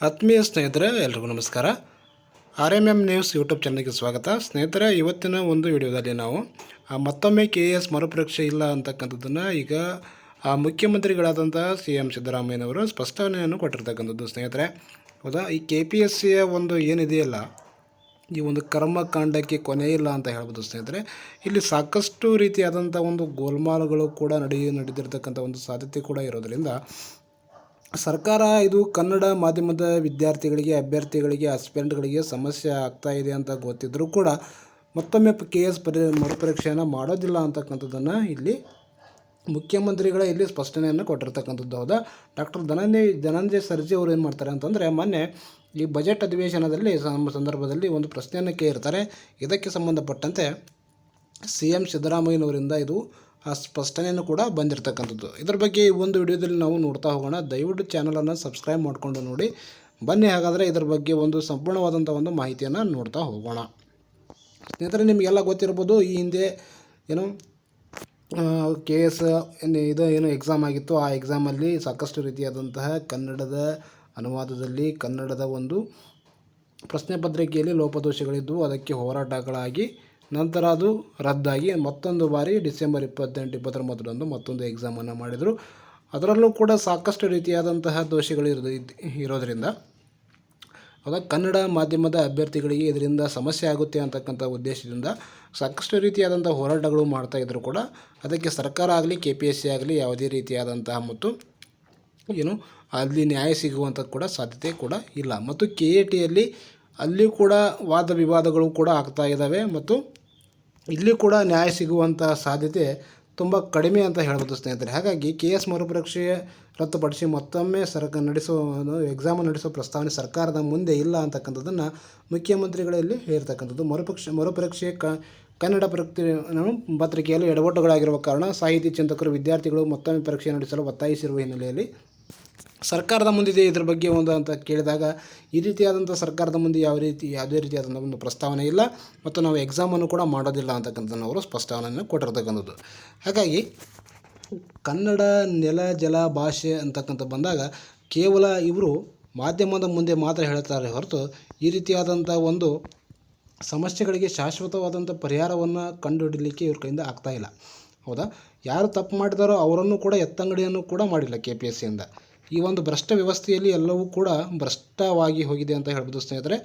ಆತ್ಮೀಯ ಸ್ನೇಹಿತರೆ, ಎಲ್ರಿಗೂ ನಮಸ್ಕಾರ. R M M news YouTube ಚಾನಲ್ಗೆ ಸ್ವಾಗತ. ಸ್ನೇಹಿತರೆ, ಇವತ್ತಿನ ಒಂದು ವಿಡಿಯೋದಲ್ಲಿ ನಾವು ಮತ್ತೊಮ್ಮೆ ಕೆ ಎ ಎಸ್ ಮರುಪರೀಕ್ಷೆ ಇಲ್ಲ ಅಂತಕ್ಕಂಥದ್ದನ್ನು ಈಗ ಮುಖ್ಯಮಂತ್ರಿಗಳಾದಂಥ ಸಿ ಎಂ ಸಿದ್ದರಾಮಯ್ಯನವರು ಸ್ಪಷ್ಟನೆಯನ್ನು ಕೊಟ್ಟಿರ್ತಕ್ಕಂಥದ್ದು ಸ್ನೇಹಿತರೆ. ಹೌದಾ? ಈ ಕೆ ಪಿ ಎಸ್ ಸಿಯ ಒಂದು ಏನಿದೆಯಲ್ಲ, ಈ ಒಂದು ಕರ್ಮಕಾಂಡಕ್ಕೆ ಕೊನೆ ಇಲ್ಲ ಅಂತ ಹೇಳ್ಬೋದು ಸ್ನೇಹಿತರೆ. ಇಲ್ಲಿ ಸಾಕಷ್ಟು ರೀತಿಯಾದಂಥ ಒಂದು ಗೋಲ್ಮಾಲುಗಳು ಕೂಡ ನಡೆ ನಡೆದಿರ್ತಕ್ಕಂಥ ಒಂದು ಸಾಧ್ಯತೆ ಕೂಡ ಇರೋದರಿಂದ ಸರ್ಕಾರ ಇದು ಕನ್ನಡ ಮಾಧ್ಯಮದ ವಿದ್ಯಾರ್ಥಿಗಳಿಗೆ, ಅಭ್ಯರ್ಥಿಗಳಿಗೆ ಆಸ್ಪಿರೆಂಟ್ಗಳಿಗೆ ಸಮಸ್ಯೆ ಆಗ್ತಾ ಇದೆ ಅಂತ ಗೊತ್ತಿದ್ದರೂ ಕೂಡ ಮತ್ತೊಮ್ಮೆ ಕೆ ಎಸ್ ಪರಿ, ಮರುಪರೀಕ್ಷೆಯನ್ನು ಮಾಡೋದಿಲ್ಲ ಅಂತಕ್ಕಂಥದ್ದನ್ನು ಇಲ್ಲಿ ಮುಖ್ಯಮಂತ್ರಿಗಳ ಇಲ್ಲಿ ಸ್ಪಷ್ಟನೆಯನ್ನು ಕೊಟ್ಟಿರ್ತಕ್ಕಂಥದ್ದು ಹೌದಾ? ಡಾಕ್ಟರ್ ಧನಂಜಯ್ ಧನಂಜಯ್ ಸರ್ಜಿ ಅವರು ಏನು ಮಾಡ್ತಾರೆ ಅಂತಂದರೆ ಮೊನ್ನೆ ಈ ಬಜೆಟ್ ಅಧಿವೇಶನದಲ್ಲಿ ಸಂದರ್ಭದಲ್ಲಿ ಒಂದು ಪ್ರಶ್ನೆಯನ್ನು ಕೇಳಿರ್ತಾರೆ ಇದಕ್ಕೆ ಸಂಬಂಧಪಟ್ಟಂತೆ ಸಿ ಎಂ ಸಿದ್ದರಾಮಯ್ಯನವರಿಂದ ಇದು ಆ ಸ್ಪಷ್ಟನೆಯನ್ನು ಕೂಡ ಬಂದಿರತಕ್ಕಂಥದ್ದು. ಇದ್ರ ಬಗ್ಗೆ ಈ ಒಂದು ವಿಡಿಯೋದಲ್ಲಿ ನಾವು ನೋಡ್ತಾ ಹೋಗೋಣ. ದಯವಿಟ್ಟು ಚಾನಲನ್ನು ಸಬ್ಸ್ಕ್ರೈಬ್ ಮಾಡಿಕೊಂಡು ನೋಡಿ. ಬನ್ನಿ ಹಾಗಾದರೆ ಇದ್ರ ಬಗ್ಗೆ ಒಂದು ಸಂಪೂರ್ಣವಾದಂಥ ಒಂದು ಮಾಹಿತಿಯನ್ನು ನೋಡ್ತಾ ಹೋಗೋಣ. ಸ್ನೇಹಿತರೆ, ನಿಮಗೆಲ್ಲ ಗೊತ್ತಿರ್ಬೋದು, ಈ ಹಿಂದೆ ಏನು ಕೆ ಎಸ್ ಇದು ಏನು ಎಕ್ಸಾಮ್ ಆಗಿತ್ತು. ಆ ಎಕ್ಸಾಮಲ್ಲಿ ಸಾಕಷ್ಟು ರೀತಿಯಾದಂತಹ ಕನ್ನಡದ ಅನುವಾದದಲ್ಲಿ ಕನ್ನಡದ ಒಂದು ಪ್ರಶ್ನೆ ಪತ್ರಿಕೆಯಲ್ಲಿ ಲೋಪದೋಷಗಳಿದ್ದವು. ಅದಕ್ಕೆ ಹೋರಾಟಗಳಾಗಿ ನಂತರ ಅದು ರದ್ದಾಗಿ ಮತ್ತೊಂದು ಬಾರಿ ಡಿಸೆಂಬರ್ ಇಪ್ಪತ್ತೆಂಟು, ಇಪ್ಪತ್ತೊಂಬತ್ತರಂದು ಮತ್ತೊಂದು ಎಕ್ಸಾಮನ್ನು ಮಾಡಿದರು. ಅದರಲ್ಲೂ ಕೂಡ ಸಾಕಷ್ಟು ರೀತಿಯಾದಂತಹ ದೋಷಗಳು ಇರೋದು ಇರೋದರಿಂದ ಅದು ಕನ್ನಡ ಮಾಧ್ಯಮದ ಅಭ್ಯರ್ಥಿಗಳಿಗೆ ಇದರಿಂದ ಸಮಸ್ಯೆ ಆಗುತ್ತೆ ಅಂತಕ್ಕಂಥ ಉದ್ದೇಶದಿಂದ ಸಾಕಷ್ಟು ರೀತಿಯಾದಂಥ ಹೋರಾಟಗಳು ಮಾಡ್ತಾ ಇದ್ದರೂ ಕೂಡ ಅದಕ್ಕೆ ಸರ್ಕಾರ ಆಗಲಿ ಕೆ ಪಿ ಎಸ್ ಸಿ ಆಗಲಿ ಯಾವುದೇ ರೀತಿಯಾದಂತಹ ಮತ್ತು ಏನು ಅಲ್ಲಿ ನ್ಯಾಯ ಸಿಗುವಂಥದ್ದು ಕೂಡ ಸಾಧ್ಯತೆ ಕೂಡ ಇಲ್ಲ. ಮತ್ತು ಕೆ ಎ ಟಿಯಲ್ಲಿ ಅಲ್ಲಿ ಕೂಡ ವಾದ ವಿವಾದಗಳು ಕೂಡ ಆಗ್ತಾ ಇದ್ದಾವೆ ಮತ್ತು ಇಲ್ಲಿ ಕೂಡ ನ್ಯಾಯ ಸಿಗುವಂಥ ಸಾಧ್ಯತೆ ತುಂಬ ಕಡಿಮೆ ಅಂತ ಹೇಳ್ಬೋದು ಸ್ನೇಹಿತರೆ. ಹಾಗಾಗಿ ಕೆ ಎಸ್ ಮರುಪರೀಕ್ಷೆ ರದ್ದುಪಡಿಸಿ ಮತ್ತೊಮ್ಮೆ ಸರ್ಕ ನಡೆಸೋ ಎಕ್ಸಾಮ್ ನಡೆಸೋ ಪ್ರಸ್ತಾವನೆ ಸರ್ಕಾರದ ಮುಂದೆ ಇಲ್ಲ ಅಂತಕ್ಕಂಥದ್ದನ್ನು ಮುಖ್ಯಮಂತ್ರಿಗಳಲ್ಲಿ ಹೇಳಿರ್ತಕ್ಕಂಥದ್ದು. ಮರುಪಕ್ಷ, ಮರುಪರೀಕ್ಷೆ ಕ, ಕನ್ನಡ ಪರೀಕ್ಷೆ ಪತ್ರಿಕೆಯಲ್ಲಿ ಎಡವಟ್ಟುಗಳಾಗಿರುವ ಕಾರಣ ಸಾಹಿತಿ ಚಿಂತಕರು ವಿದ್ಯಾರ್ಥಿಗಳು ಮತ್ತೊಮ್ಮೆ ಪರೀಕ್ಷೆ ನಡೆಸಲು ಒತ್ತಾಯಿಸಿರುವ ಹಿನ್ನೆಲೆಯಲ್ಲಿ ಸರ್ಕಾರದ ಮುಂದಿದೆ ಇದ್ರ ಬಗ್ಗೆ ಒಂದು ಅಂತ ಕೇಳಿದಾಗ ಈ ರೀತಿಯಾದಂಥ ಸರ್ಕಾರದ ಮುಂದೆ ಯಾವ ರೀತಿ, ಯಾವುದೇ ರೀತಿಯಾದಂಥ ಒಂದು ಪ್ರಸ್ತಾವನೆ ಇಲ್ಲ ಮತ್ತು ನಾವು ಎಕ್ಸಾಮನ್ನು ಕೂಡ ಮಾಡೋದಿಲ್ಲ ಅಂತಕ್ಕಂಥದ್ದನ್ನು ಅವರು ಸ್ಪಷ್ಟನೆಯನ್ನು ಕೊಟ್ಟಿರ್ತಕ್ಕಂಥದ್ದು. ಹಾಗಾಗಿ ಕನ್ನಡ ನೆಲ ಜಲ ಭಾಷೆ ಅಂತಕ್ಕಂಥ ಬಂದಾಗ ಕೇವಲ ಇವರು ಮಾಧ್ಯಮದ ಮುಂದೆ ಮಾತ್ರ ಹೇಳ್ತಾರೆ ಹೊರತು ಈ ರೀತಿಯಾದಂಥ ಒಂದು ಸಮಸ್ಯೆಗಳಿಗೆ ಶಾಶ್ವತವಾದಂಥ ಪರಿಹಾರವನ್ನು ಕಂಡುಹಿಡಲಿಕ್ಕೆ ಇವ್ರ ಕೈಯಿಂದ ಆಗ್ತಾಯಿಲ್ಲ ಹೌದಾ? ಯಾರು ತಪ್ಪು ಮಾಡಿದಾರೋ ಅವರನ್ನು ಕೂಡ ಎತ್ತಂಗಡಿಯನ್ನು ಕೂಡ ಮಾಡಿಲ್ಲ ಕೆ ಪಿ ಎಸ್ ಸಿಯಿಂದ ಈ ಒಂದು ಭ್ರಷ್ಟ ವ್ಯವಸ್ಥೆಯಲ್ಲಿ ಎಲ್ಲವೂ ಕೂಡ ಭ್ರಷ್ಟವಾಗಿ ಹೋಗಿದೆ ಅಂತ ಹೇಳ್ಬೋದು ಸ್ನೇಹಿತರೆ.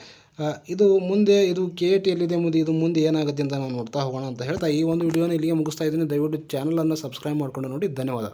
ಇದು ಮುಂದೆ, ಇದು ಕೆ ಎ ಟಿಯಲ್ಲಿದೆ ಮುಂದೆ, ಇದು ಮುಂದೆ ಏನಾಗುತ್ತೆ ಅಂತ ನಾವು ನೋಡ್ತಾ ಹೋಗೋಣ ಅಂತ ಹೇಳ್ತಾ ಈ ಒಂದು ವಿಡಿಯೋನ ಇಲ್ಲಿಗೆ ಮುಗಿಸ್ತಾ ಇದ್ದೀನಿ. ದಯವಿಟ್ಟು ಚಾನಲನ್ನು ಸಬ್ಸ್ಕ್ರೈಬ್ ಮಾಡ್ಕೊಂಡು ನೋಡಿ. ಧನ್ಯವಾದ.